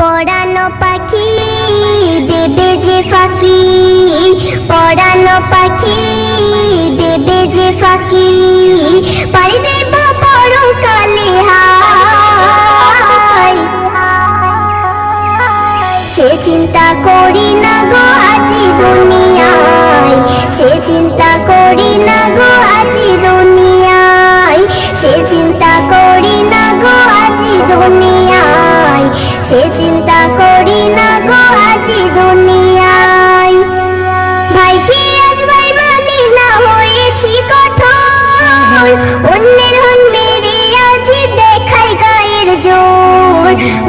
পড়ানো পাখি, দেবে যে ফাঁকি। পড়ানো পাখি, দেবে যে ফাঁকি। পাড়ি দেব বড় কালে হাই সে চিন্তা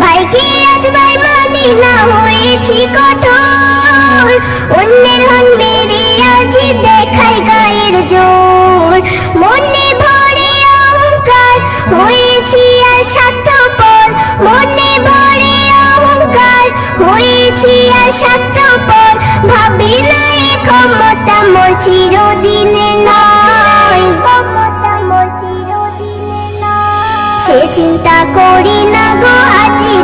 ভাইকে আজ ভাই মানি না হয়েছি কঠোর। অন্যের হন মেরে আজ দেখাই গায়ের জোর। মনে ভরে অহংকার হয়েছি আর স্বার্থপর। মনে ভরে অহংকার হয়েছি আর স্বার্থপর। ভাবি না এ ক্ষমতা মোর চিরদিনে নয়। সে চিন্তা করি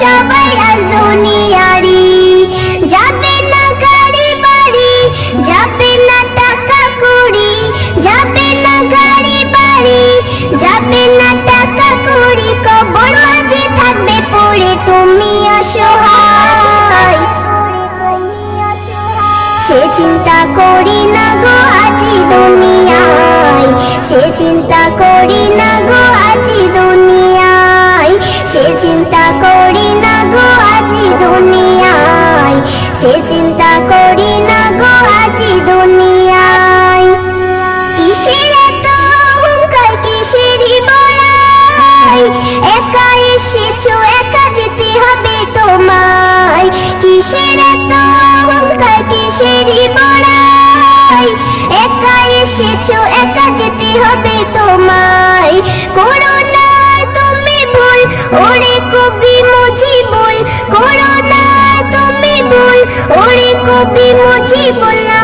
সবাই আজ দুনিয়ারি। যাবে না গাড়ি বাড়ি, যাবে না টাকা কুড়ি। যাবে না গাড়ি বাড়ি, যাবে না টাকা কুড়ি। কবর মাঝে থাকবে পড়ে তুমি অসহায়। সে চিন্তা করি না গো আজি দুনিয়ায়। সে চিন্তা করি না গো দুনিয়ায় সে বললাম